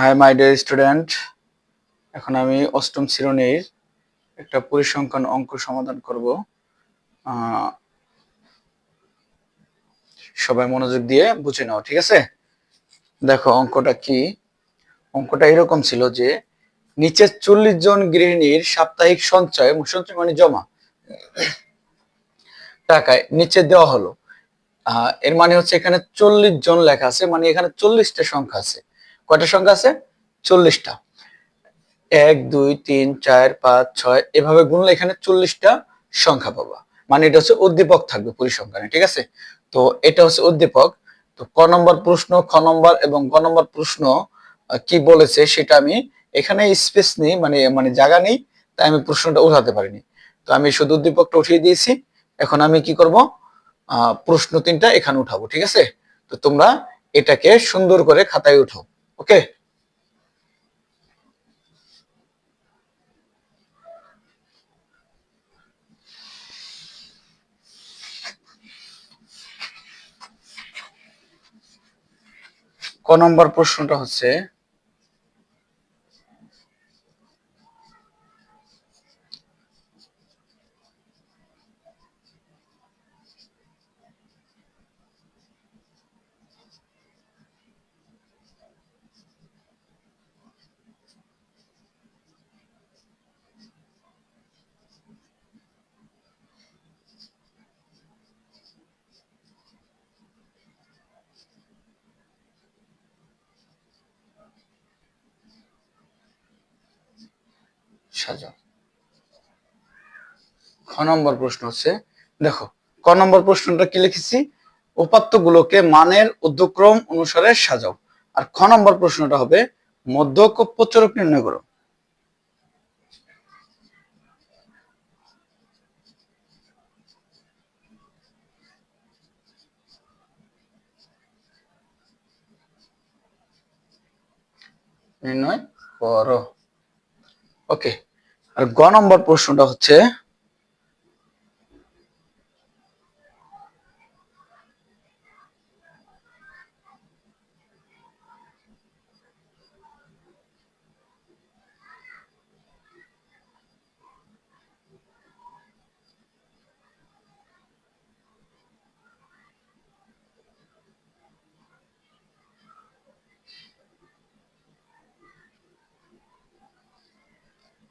Hi my dear student এখন আমি অষ্টম শ্রেণির একটা পরিসংখ্যান অঙ্ক সমাধান করব। সবাই মনোযোগ দিয়ে বুঝে নাও, ঠিক আছে? দেখো, অঙ্কটা কি? অঙ্কটা এরকম ছিল যে, নিচের চল্লিশ জন গৃহিণীর সাপ্তাহিক সঞ্চয় সঞ্চয় মানে জমা, টাকায় নিচে দেওয়া হলো। এর মানে হচ্ছে এখানে চল্লিশ জন লেখা আছে মানে এখানে চল্লিশটা সংখ্যা আছে। কয়টা সংখ্যা আছে? চল্লিশটা। এক, দুই, তিন, চার, পাঁচ, ছয়, এভাবে গুনলে এখানে চল্লিশটা সংখ্যা পাবা। মানে এটা হচ্ছে উদ্দীপক থাকবে পরিসংখ্যানে ঠিক আছে? তো এটা হচ্ছে উদ্দীপক। তো ক নম্বর প্রশ্ন, খ নম্বর এবং গ নম্বর প্রশ্ন কি বলেছে সেটা আমি এখানে স্পেস নেই মানে মানে জায়গা নেই, তাই আমি প্রশ্নটা উঠাতে পারিনি। তো আমি শুধু উদ্দীপকটা উঠিয়ে দিয়েছি। এখন আমি কি করব? প্রশ্ন তিনটা এখানে উঠাবো, ঠিক আছে? তো তোমরা এটাকে সুন্দর করে খাতায় উঠাও। ওকে ক নম্বর প্রশ্নটা হচ্ছে সাজাও। খ নম্বর প্রশ্ন হচ্ছে, দেখো, ক নম্বর প্রশ্নটা কি লিখেছি? উপাত্তগুলোকে মানের উদ্যক্রম অনুসারে সাজাও। আর খ নম্বর প্রশ্নটা হবে, মধ্যক প্রচারক নির্ণয় করো। নির্ণয় করো। ওকে আর গ নম্বর প্রশ্নটা হচ্ছে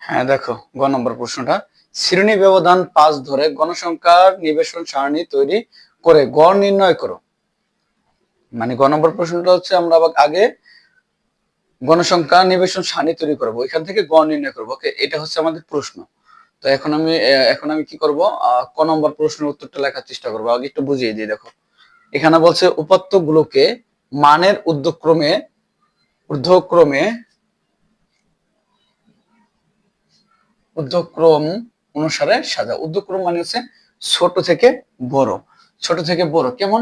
হ্যাঁ দেখো, গ নম্বর প্রশ্নটা। শ্রেণি ব্যবধান পাঁচ ধরে গণসংখ্যার নিবেশন সারণী তৈরি করে গড় নির্ণয় করো। মানে গ নম্বর প্রশ্নটা হচ্ছে আমরা আগে গণসংখ্যা নিবেশন সারণী তৈরি করব, এখান থেকে গড় নির্ণয় করব। ওকে, এটা হচ্ছে আমাদের প্রশ্ন। তো এখন আমি এখন আমি কি করব? ক নম্বর প্রশ্নের উত্তরটা লেখার চেষ্টা করব। আগে একটু বুঝিয়ে দিই, দেখো। এখানে বলছে উপাত্তগুলোকে মানের উদ্যক্রমে ঊর্ধ্বক্রমে উদ্যক্রম অনুসারে সাজা উদ্যক্রম মানে হচ্ছে ছোট থেকে বড়। ছোট থেকে বড় কেমন?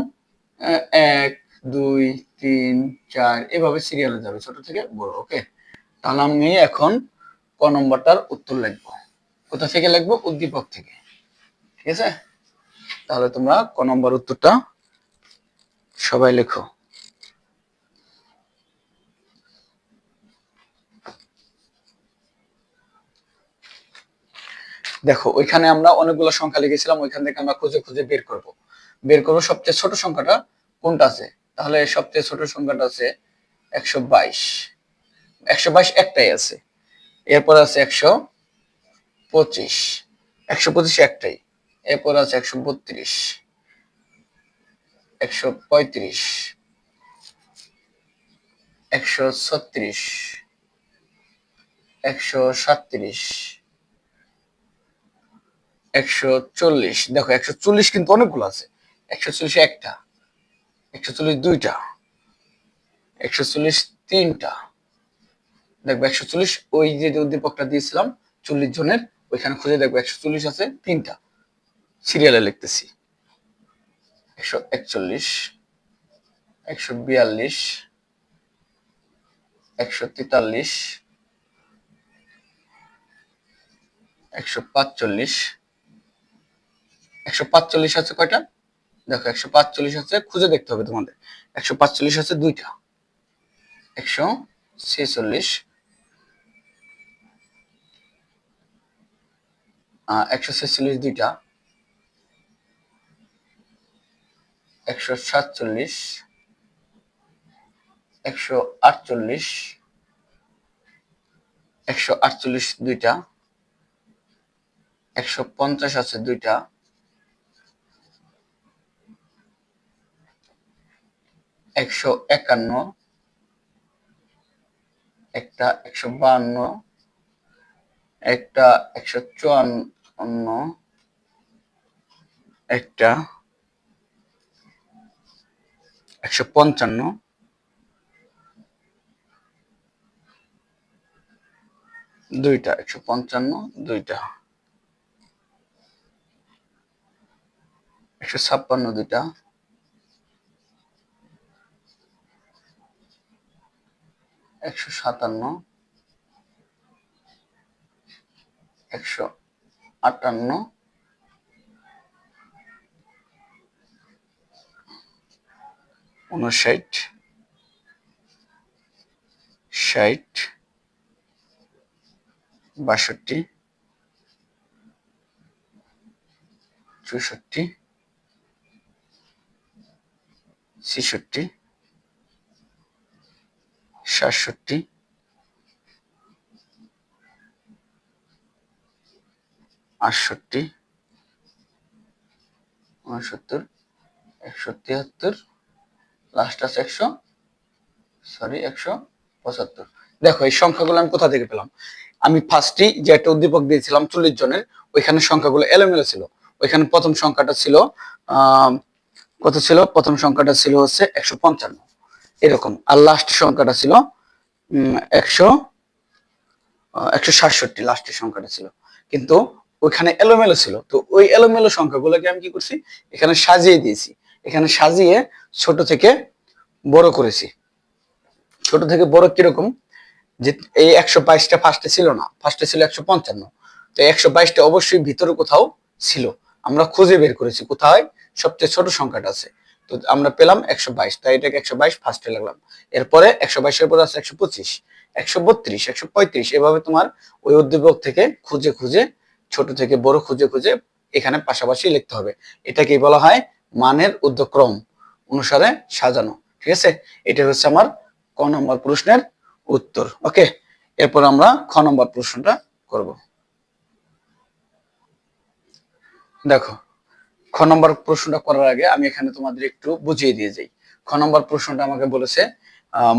এক, দুই, তিন, চার, এভাবে সিরিয়ালে যাবে, ছোট থেকে বড় ওকে তাহলে আমি এখন ক নম্বরটার উত্তর লিখব। কোথা থেকে লিখব? উদ্দীপক থেকে। ঠিক আছে? তাহলে তোমরা ক নম্বর উত্তরটা সবাই লেখো। দেখো, ওইখানে আমরা অনেকগুলো সংখ্যা লিখেছিলাম, ওইখান থেকে আমরা খুঁজে খুঁজে বের করব। বের করব সবচেয়ে ছোট সংখ্যাটা কোনটা আছে? তাহলে সবচেয়ে ছোট সংখ্যাটা আছে একশো বাইশ। একশো বাইশ একটাই আছে। এরপর আছে একশো পঁচিশ। একশো পঁচিশ একটাই। এরপর আছে একশো বত্রিশ। একশো পঁয়ত্রিশ। একশো ছত্রিশ। একশো সাতত্রিশ। একশো চল্লিশ। দেখো, একশো চল্লিশ কিন্তু অনেকগুলো আছে। একশো চল্লিশ একটা, একশো চল্লিশ দুইটা, একশো চল্লিশ তিনটা। দেখব একশো চল্লিশ ওই যে উদ্দীপকটা দিয়েছিলাম, চল্লিশ জনের, ওইখানে খুঁজে দেখব একশো চল্লিশ আছে তিনটা। সিরিয়ালে লিখতেছি। একশো একচল্লিশ, একশো বিয়াল্লিশ, একশো তেতাল্লিশ, একশো পাঁচচল্লিশ একশো পাঁচচল্লিশ আছে কয়টা? দেখো, একশো পাঁচচল্লিশ আছে, খুঁজে দেখতে হবে তোমাদের। একশো পাঁচচল্লিশ আছে দুইটা। একশো ছেচল্লিশ। একশো ছেচল্লিশ দুইটা। একশো সাতচল্লিশ। একশো আটচল্লিশ। একশো আটচল্লিশ দুইটা। একশো পঞ্চাশ আছে দুইটা। একশো একান্ন, একটা একশো বাহান্ন একটা একশো চুয়ান্ন, একটা একশো পঞ্চান্ন, দুইটা একশো পঞ্চান্ন, দুইটা একশো ছাপ্পান্ন, দুইটা একশো সাতান্ন একশো আটান্ন উনষাট ষাট বাষট্টি চৌষট্টি ছেষট্টি সাতষট্টি। আটষট্টি। উনসত্তর। একশো তিয়াত্তর। লাস্ট আছে একশো। সরি একশো পঁচাত্তর। দেখো, এই সংখ্যাগুলো আমি কোথা থেকে পেলাম? আমি ফার্স্টই যে একটা উদ্দীপক দিয়েছিলাম চল্লিশ জনের, ওইখানে সংখ্যাগুলো এলোমেলো ছিল। ওইখানে প্রথম সংখ্যাটা ছিল কত ছিল? প্রথম সংখ্যাটা ছিল হচ্ছে একশো পঞ্চান্ন। এরকম। আর লাস্ট সংখ্যাটা ছিল একশো একশো সাতষট্টি লাস্টের সংখ্যাটা ছিল। কিন্তু ওইখানে এলোমেলো ছিল। তো ওই এলোমেলো সংখ্যাগুলোকে আমি কি করছি? এখানে সাজিয়ে দিয়েছি। এখানে সাজিয়ে ছোট থেকে বড় করেছি। ছোট থেকে বড় কীরকম? যে এই একশো বাইশটা ফার্স্টে ছিল না। ফার্স্টে ছিল একশো পঞ্চান্ন। তো একশো বাইশটা অবশ্যই ভিতরে কোথাও ছিল। আমরা খুঁজে বের করেছি কোথায়? সবচেয়ে ছোট সংখ্যাটা আছে। তো আমরা পেলাম একশো বাইশ, তাই এটাকে একশো বাইশ ফার্স্টে লাগলাম। এরপরে একশো বাইশের পরে আছে একশো পঁচিশ, একশো বত্রিশ, একশো পঁয়ত্রিশ, এভাবে তোমার ওই উদ্দীপক থেকে খুঁজে খুঁজে, ছোট থেকে বড় খুঁজে খুঁজে এখানে পাশাপাশি লিখতে হবে। এটাকেই বলা হয় মানের উদ্যক্রম অনুসারে সাজানো, ঠিক আছে? এটা হচ্ছে আমার ক নম্বর প্রশ্নের উত্তর, ওকে? এরপর আমরা খ নম্বর প্রশ্নটা করব। দেখো খ নম্বর প্রশ্নটা করার আগে আমি এখানে তোমাদের একটু বুঝিয়ে দিয়ে যাই। খ নম্বর প্রশ্নটা আমাকে বলেছে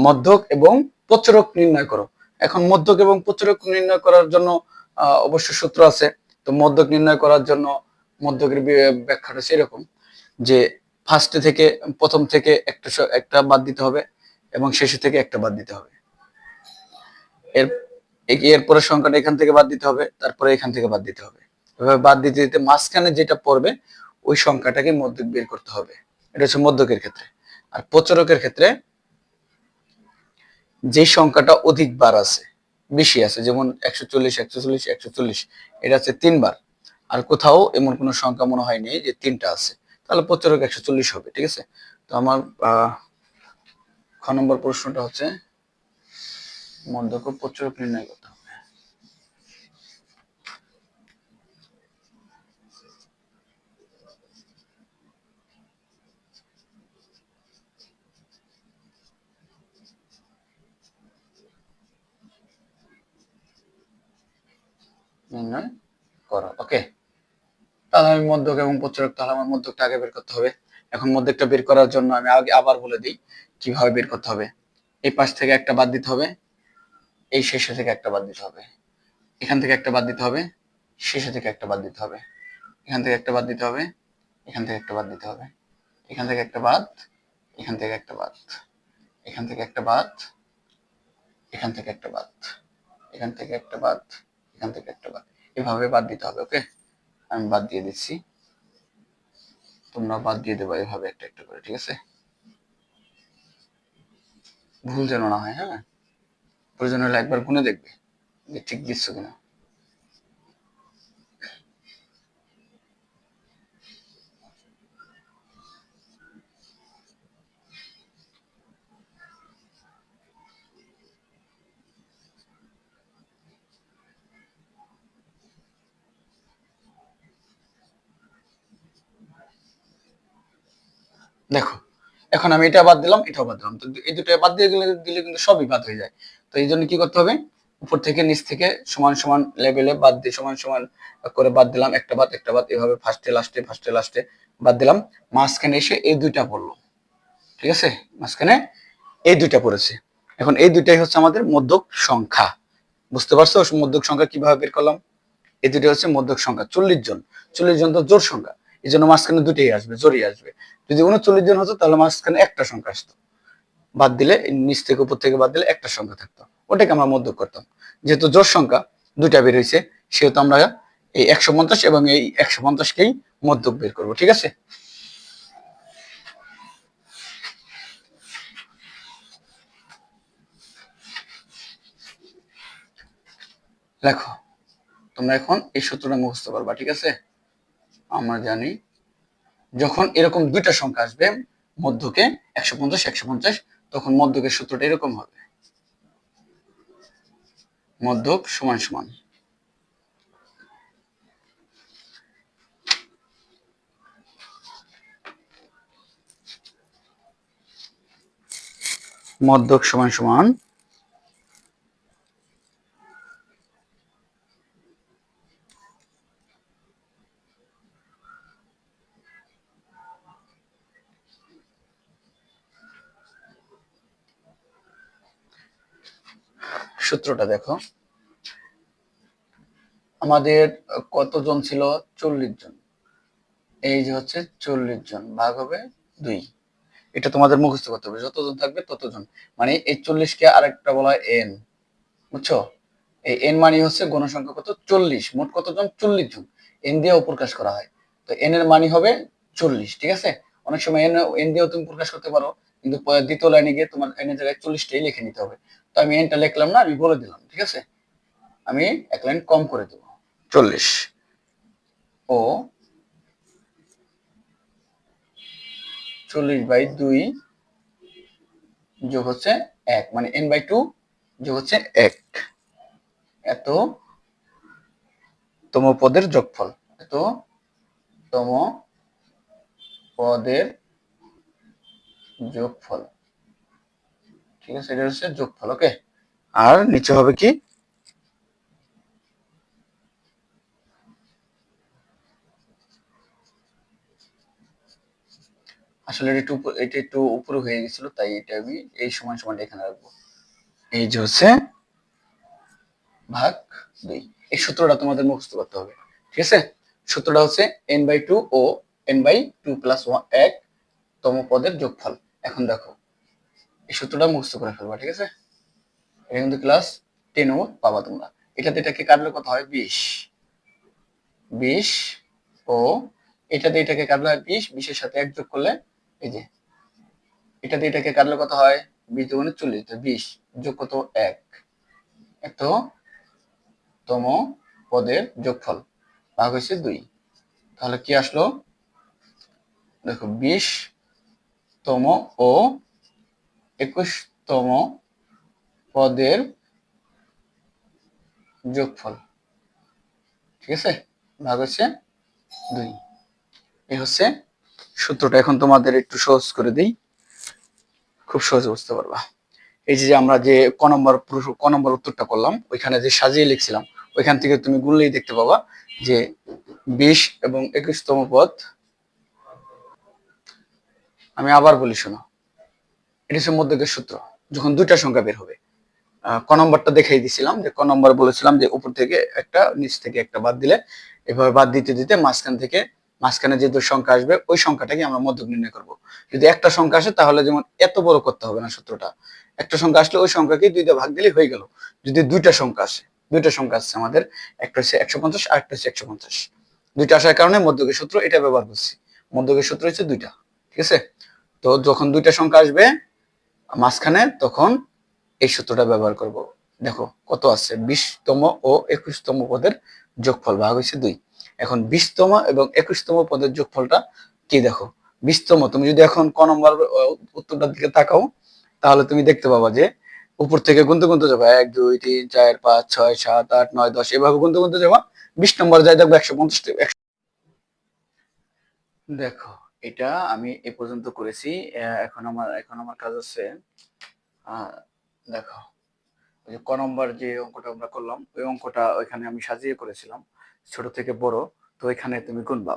মধ্যক এবং প্রচরক নির্ণয় করো। এখন মধ্যক এবং প্রচরক নির্ণয় করার জন্য অবশ্য সূত্র আছে। তো মধ্যক নির্ণয় করার জন্য মধ্যকের ব্যাখ্যাটা সেরকম যে ফার্স্টে থেকে, প্রথম থেকে একটা একটা বাদ দিতে হবে এবং শেষে থেকে একটা বাদ দিতে হবে। এর এরপরে সংখ্যাটা এখান থেকে বাদ দিতে হবে, তারপরে এখান থেকে বাদ দিতে হবে। এভাবে বাদ দিতে দিতে মাঝখানে যেটা পড়বে ওই সংখ্যাটাকে মধ্যক বের করতে হবে। এটা হচ্ছে মধ্যকের ক্ষেত্রে। আর প্রচারকের ক্ষেত্রে যে সংখ্যাটা অধিক বার আছে, বেশি আছে, যেমন একশো চল্লিশ একশো চল্লিশ একশো চল্লিশ, এটা হচ্ছে তিনবার। আর কোথাও এমন কোনো সংখ্যা মনে হয়নি যে তিনটা আছে। তাহলে প্রচারক একশো চল্লিশ হবে, ঠিক আছে? তো আমার খ নম্বর প্রশ্নটা হচ্ছে, মধ্যক প্রচারক নির্ণয় করতে হবে নির্ণয় করো ওকে তাহলে আমি মধ্যক এবং প্রচারক তাহলে আমার মধ্যকটা আগে বের করতে হবে এখন মধ্যকটা বের করার জন্য আমি আগে আবার বলে দিই কীভাবে বের করতে হবে এই পাশ থেকে একটা বাদ দিতে হবে এই শেষে থেকে একটা বাদ দিতে হবে এখান থেকে একটা বাদ দিতে হবে শেষে থেকে একটা বাদ দিতে হবে এখান থেকে একটা বাদ দিতে হবে এখান থেকে একটা বাদ দিতে হবে এখান থেকে একটা বাদ এখান থেকে একটা বাদ এখান থেকে একটা বাদ এখান থেকে একটা বাদ এখান থেকে একটা বাদ এখান থেকে একটা বাদ। এভাবে বাদ দিতে হবে, ওকে? আমি বাদ দিয়ে দিচ্ছি। তোমরা বাদ দিয়ে দেবো, এভাবে একটা একটা করে, ঠিক আছে? ভুল যেন না হয় হ্যাঁ? প্রয়োজন হলে একবার গুনে দেখবে যে ঠিক দিচ্ছ কিনা। দেখো, এখন আমি এটা বাদ দিলাম, এটাও বাদ দিলাম। তো এই দুটো বাদ দিয়ে গেলে দিলে কিন্তু সবই বাদ হয়ে যায়। তো এই জন্য কি করতে হবে? উপর থেকে নিচ থেকে সমান সমান লেভেলে বাদ দিয়ে সমান সমান করে বাদ দিলাম। একটা বাদ একটা বাদ, এভাবে ফার্স্টে লাস্টে ফার্স্টে লাস্টে বাদ দিলাম। মাঝখানে এসে এই দুইটা পড়ল। ঠিক আছে? মাঝখানে এই দুইটা পড়েছে। এখন এই দুইটাই হচ্ছে আমাদের মধ্যক সংখ্যা। বুঝতে পারছ? মধ্যক সংখ্যা কীভাবে বের করলাম? এই দুইটা হচ্ছে মধ্যক সংখ্যা। চল্লিশ জন। চল্লিশ জন তো জোর সংখ্যা। এই জন্য মাঝখানে দুটোই আসবে জোরই আসবে। যদি উনচল্লিশ জন হতো, তাহলে মাঝখানে একটা সংখ্যা আসতো। বাদ দিলে, নিচ থেকে উপর থেকে বাদ দিলে একটা সংখ্যা থাকতো। ওটাকে আমরা মধ্যক করতাম। যেহেতু জোর সংখ্যা, দুইটা বের হয়েছে সেহেতু আমরা এই একশো পঞ্চাশ এবং এই একশো পঞ্চাশকেই মধ্যক বের করব, ঠিক আছে? লেখো। তোমরা এখন এই সূত্রটা মুখস্থ পারবা, ঠিক আছে? আমরা জানি, যখন এরকম দুইটা সংখ্যা আসবে, মধ্যকে একশো পঞ্চাশ একশো পঞ্চাশ, তখন মধ্যকের সূত্রটা এরকম হবে। মধ্যক সমান সমান। মধ্যক সমান সমান সূত্রটা দেখো। আমাদের কতজন ছিল? চল্লিশ জন। এই যে হচ্ছে চল্লিশ জন, ভাগ হবে দুই। এটা তোমাদের মুখস্থ করতে হবে। যতজন থাকবে ততজন। মানে এই চল্লিশকে আরেকটা বলা হয় এন বুঝছ? এই এন মানে হচ্ছে গণসংখ্যা কত? চল্লিশ। মোট কতজন? চল্লিশ জন। এন দিয়েও প্রকাশ করা হয়। তো এন এর মানে হবে চল্লিশ, ঠিক আছে? অনেক সময় এন এন দিয়েও তুমি প্রকাশ করতে পারো। কিন্তু দ্বিতীয় লাইনে গিয়ে তোমার এন এর জায়গায় চল্লিশটাই লিখে নিতে হবে। তো আমি এনটা লিখলাম না আমি বলে দিলাম ঠিক আছে? আমি এক লাইন কম করে দেবো। চল্লিশ। ও চল্লিশ বাই দুই যোগ হচ্ছে এক মানে এন বাই টু যোগ হচ্ছে এক। এত তম পদের যোগফল এত তম পদের যোগফল। ঠিক আছে, এটা হচ্ছে যোগফল ওকে আর নিচে হবে কি? আসলে একটু এটা একটু উপরে হয়ে গেছিল, তাই এটা আমি এই সমান এখানে রাখব। এই যে হচ্ছে ভাগ দুই। এই সূত্রটা তোমাদের মুখস্থ করতে হবে, ঠিক আছে? সূত্রটা হচ্ছে N by two O N by two plus one এক, তম পদের যোগফল। এখন দেখো এই সূত্রটা মুখস্থ করে ফেলবা, ঠিক আছে? এটা কিন্তু ক্লাস টেনও পাবা তোমরা। এটাতে এটাকে কাটলে কত হয়? বিশ। বিশ ও এটাতে এটাকে কাটলে হয় বিশ, বিশের সাথে এক যোগ করলে এই যে এটাতে এটাকে কাটলে কত হয়? বিশ দুগুণে চল্লিশ, তো বিশ যোগ কত? এক। এত তম পদের যোগফল। ভাগ হয়েছে দুই। তাহলে কি আসলো? দেখো, বিশ তম ও একুশতম পদের যোগফল। ঠিক আছে? ভাগ হচ্ছে দুই। এই হচ্ছে সূত্রটা। এখন তোমাদের একটু সহজ করে দিই। খুব সহজে বুঝতে পারবা। এই যে আমরা যে ক নম্বর ক নম্বর উত্তরটা করলাম, ওইখানে যে সাজিয়ে লিখছিলাম, ওইখান থেকে তুমি গুনলেই দেখতে পাবা যে বিশ এবং একুশতম পদ আমি আবার বলি শোনো। এটা হচ্ছে মধ্যকের সূত্র, যখন দুইটা সংখ্যা বের হবে। ক নম্বরটা দেখাই দিছিলাম, যে ক নম্বর বলেছিলাম যে উপর থেকে একটা, নিচ থেকে একটা বাদ দিলে, এভাবে বাদ দিতে দিতে মাঝখান থেকে, মাঝখানে যে দুই সংখ্যা আসবে, ওই সংখ্যাটাকে আমরা মধ্যক নির্ণয় করব। যদি একটা সংখ্যা আসে, তাহলে যেমন এত বড় করতে হবে না সূত্রটা। একটা সংখ্যা আসলে ওই সংখ্যাকে দুইটা ভাগ দিলে হয়ে গেল। যদি দুইটা সংখ্যা আসে, দুইটা সংখ্যা আসছে আমাদের, একটা হচ্ছে একশো পঞ্চাশ আর একটা হচ্ছে একশো পঞ্চাশ। দুইটা আসার কারণে মধ্যকের সূত্র এটা ব্যবহার করছি। মধ্যকের সূত্র হচ্ছে দুইটা, ঠিক আছে? তো যখন দুইটা সংখ্যা আসবে মাঝখানে তখন এই সূত্রটা ব্যবহার করব। দেখো কত আছে? বিশতম ও একুশতম পদের যোগফল ভাগ হয়েছে দুই। এখন বিশতম এবং একুশতম পদের যোগফলটা কি দেখো? বিশতম, তুমি যদি এখন ক নম্বর উত্তরটার দিকে তাকাও, তাহলে তুমি দেখতে পাবা যে উপর থেকে গুনতে গুনতে যাবে। এক, দুই, তিন, চার, পাঁচ, ছয়, সাত, আট, নয়, দশ এভাবে গুনতে গুনতে যাবা। বিশ নম্বর যাই দেখব একশো পঞ্চাশ একশো দেখো। এটা আমি এ পর্যন্ত করেছি। এখন আমার এখন আমার কাজ আহ, দেখো ওই যে ক নম্বর যে অঙ্কটা আমরা করলাম ওই অঙ্কটা ওইখানে আমি সাজিয়ে করেছিলাম ছোট থেকে বড় তো ওইখানে তুমি গুনবা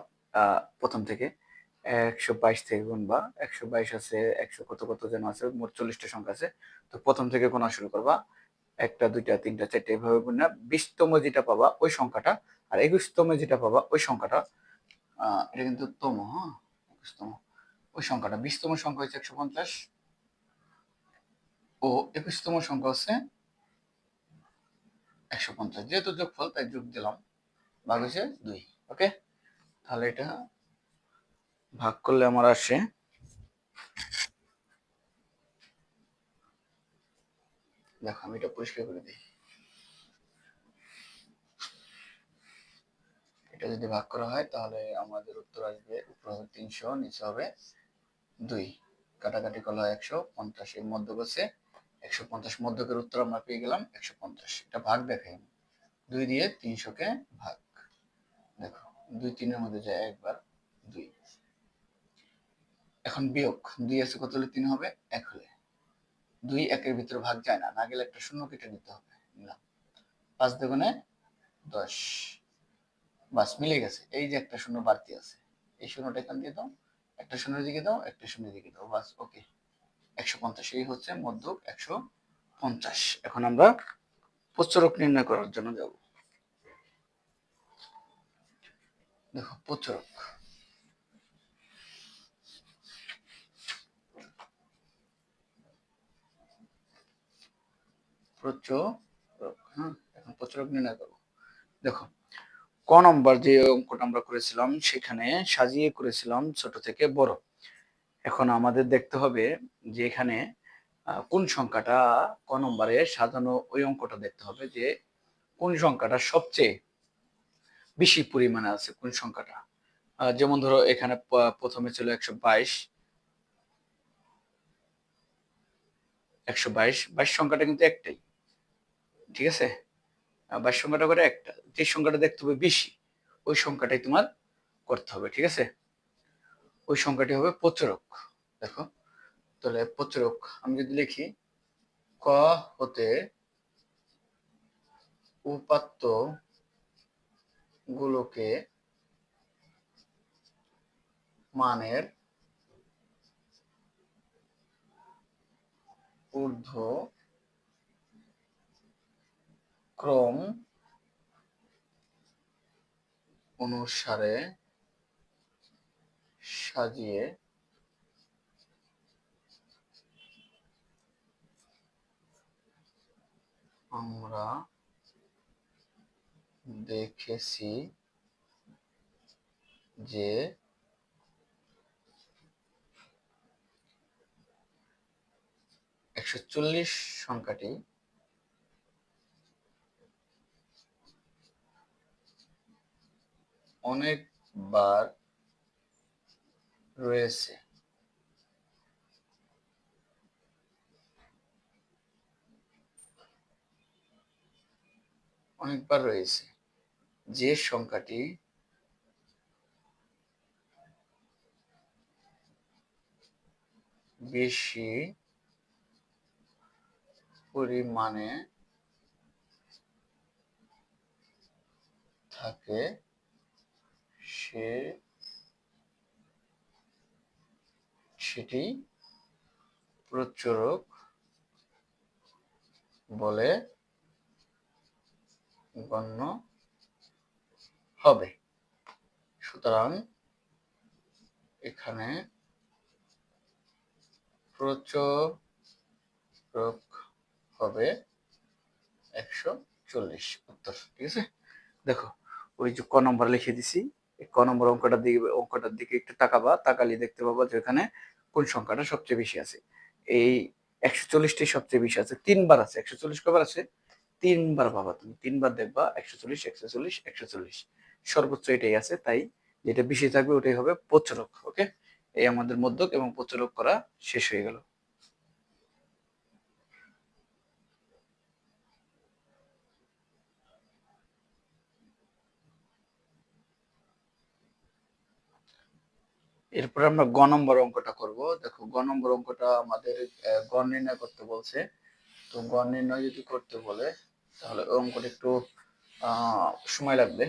প্রথম থেকে। একশো বাইশ থেকে গুনবা একশো বাইশ আছে একশো কত কত যেন আছে মোট চল্লিশটা সংখ্যা আছে তো প্রথম থেকে গোনা শুরু করবা। একটা দুইটা তিনটা চারটে এভাবে গুণা বিশতম যেটা পাবা ওই সংখ্যাটা আর একুশতম যেটা পাবা ওই সংখ্যাটা এটা কিন্তু তম হ্যাঁ? একুশতম ওই সংখ্যাটা বিশতম সংখ্যা হচ্ছে একশো পঞ্চাশ। ও একুশতম সংখ্যা হচ্ছে একশো পঞ্চাশ। যেহেতু যোগফল, তাই যোগ দিলাম। ভাগ হচ্ছে দুই। ওকে? তাহলে এটা ভাগ করলে আমার আসে দেখো, আমি এটা পরিষ্কার করে দিই। এটা যদি ভাগ করা হয়, তাহলে আমাদের উত্তর আসবে উপরে হবে তিনশো, নিচে হবে দুই। কাটাকাটি করলে হয় একশো পঞ্চাশ। এর মধ্য হচ্ছে একশো পঞ্চাশ মধ্যকের উত্তর আমরা পেয়ে গেলাম একশো পঞ্চাশ। এটা ভাগ দেখাই। দুই দিয়ে তিনশোকে ভাগ। দেখো, দুই তিনের মধ্যে যায় একবার দুই। এখন বিয়োগ। দুই আছে কত হলে তিন হবে? এক হলে। দুই একের ভিতরে ভাগ যায় না। না গেলে একটা শূন্য কেটে নিতে হবে। নিলাম। পাঁচ দুগুণে দশ। বাস, মিলে গেছে। এই যে একটা শূন্য বাড়তি আছে, এই শূন্যটা এখান দিয়ে দাও, একটা শূন্যের দিকে দাও, একটা শূন্যের দিকে দাও, বাস, ওকে। একশো পঞ্চাশ, এই হচ্ছে মধ্যক একশো পঞ্চাশ। এখন আমরা প্রচুরক নির্ণয় করার জন্য যাব। দেখো প্রচুরক প্রচুরক হ্যাঁ এখন প্রচুরক নির্ণয় করব। দেখো ক নম্বর যে অঙ্কটা আমরা করেছিলাম, সেখানে সাজিয়ে করেছিলাম ছোট থেকে বড়। এখন আমাদের দেখতে হবে যে এখানে কোন সংখ্যাটা ক নম্বরে সাজানো ওই অঙ্কটা দেখতে হবে যে কোন সংখ্যাটা সবচেয়ে বেশি পরিমাণে আছে, কোন সংখ্যাটা। যেমন ধরো এখানে প্রথমে ছিল একশো বাইশ। একশো বাইশ বাইশ সংখ্যাটা কিন্তু একটাই। ঠিক আছে? বাইশ সংখ্যাটা করে একটা যে সংখ্যাটা দেখতে হবে বেশি। ওই সংখ্যাটাই তোমার করতে হবে, ঠিক আছে? ওই সংখ্যাটি হবে প্রচুরক দেখো, তাহলে প্রচুরক আমি যদি লিখি, ক হতে উপাত্ত গুলোকে মানের ঊর্ধ্ব ক্রম অনুসারে সাজিয়ে আমরা দেখেছি যে একশো চল্লিশ সংখ্যাটি অনেকবার রয়েছে। অনেকবার রয়েছে। যে সংখ্যাটি বেশি পরিমাণে থাকে সে সেটি প্রচুরক বলে গণ্য হবে। সুতরাং এখানে প্রচুরক হবে একশো চল্লিশ উত্তর। ঠিক আছে? দেখো, ওই যে ক নম্বর লিখে দিছি। ক নম্বর অঙ্কটার দিকে অঙ্কটার দিকে একটু তাকাবা তাকালে দেখতে পাবা যে এখানে কোন সংখ্যাটা সবচেয়ে বেশি আছে। এই একশো চল্লিশটি সবচেয়ে বেশি আছে, তিনবার আছে, একশো চল্লিশ কবার আছে? তিনবার পাবা তুমি, তিনবার দেখবা, একশো চল্লিশ একশো চল্লিশ একশো চল্লিশ। সর্বোচ্চ এটাই আছে, তাই যেটা বেশি থাকবে ওটাই হবে প্রচুরক ওকে? এই আমাদের মধ্যক এবং প্রচুরক করা শেষ হয়ে গেল। এরপর আমরা গ নম্বর অঙ্কটা করব। দেখো, গ নম্বর অঙ্কটা আমাদের গড় নির্ণয় করতে বলছে। তো গড় নির্ণয় যদি করতে বলে, তাহলে অঙ্কটা একটু সময় লাগবে।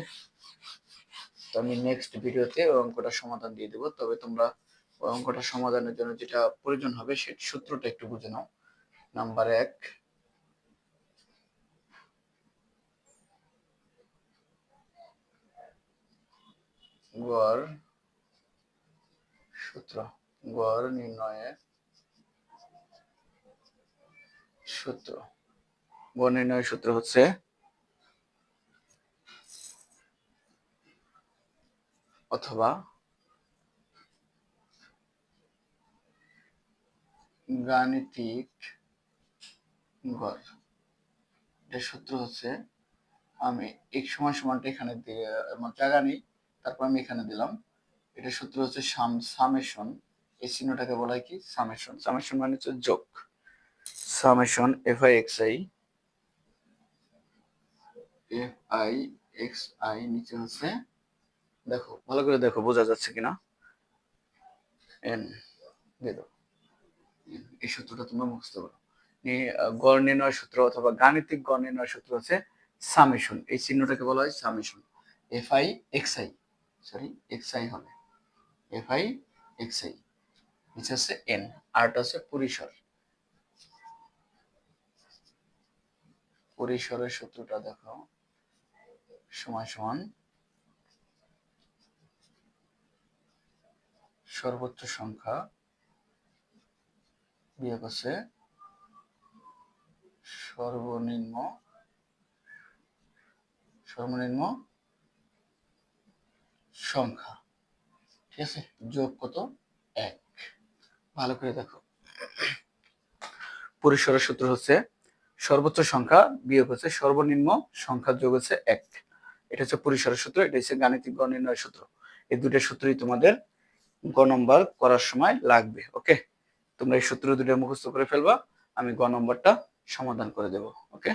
তো আমি নেক্সট ভিডিওতে অঙ্কটা সমাধান দিয়ে দেবো। তবে তোমরা ওই অঙ্কটা সমাধানের জন্য যেটা প্রয়োজন হবে, সে সূত্রটা একটু বুঝে নাও। নাম্বার এক। গড় সূত্র, গড় নির্ণয়ের সূত্র। গড় নির্ণয়ের সূত্র হচ্ছে অথবা গাণিতিক গড়। এটার সূত্র হচ্ছে আমি এক সমান সমানটা এখানে দিয়ে আমার জায়গা নেই তারপর আমি এখানে দিলাম এটার সূত্র হচ্ছে সাম, সামেশন। এই চিহ্নটাকে বলা হয় কি? সামেশন। সামেশন মানে হচ্ছে যোগ। Summation F I X I F I X I নিচে হচ্ছে, দেখো, ভালো করে দেখো, বোঝা যাচ্ছে কিনা? এন দিয়ে দাও। এই সূত্রটা তোমরা মুখস্থ করো। গড় নির্ণয় সূত্র অথবা গাণিতিক গড় নির্ণয় সূত্র হচ্ছে সামেশন। এই চিহ্নটাকে বলা হয় summation. F I X I sorry X I হবে। এফ আই এন আরটা হচ্ছে পরিসর পরিসরের সূত্রটা দেখো। সমান সমান সর্বোচ্চ সংখ্যা বিয়োগ হচ্ছে সর্বনিম্ন সর্বনিম্ন সংখ্যা। ঠিক আছে? যোগ কত? এক। ভালো করে দেখো। পরিসরের সূত্র হচ্ছে সর্বোচ্চ সংখ্যা বিয়োগ হচ্ছে সর্বনিম্ন সংখ্যা যোগ হচ্ছে এক। এটা হচ্ছে পরিসরের সূত্র, এটা হচ্ছে গাণিতিক গণ সূত্র। এই দুটো সূত্রই তোমাদের গ নম্বর করার সময় লাগবে, ওকে? তোমরা এই সূত্র দুটো মুখস্থ করে ফেলবা, আমি গ নম্বরটা সমাধান করে দেব, ওকে?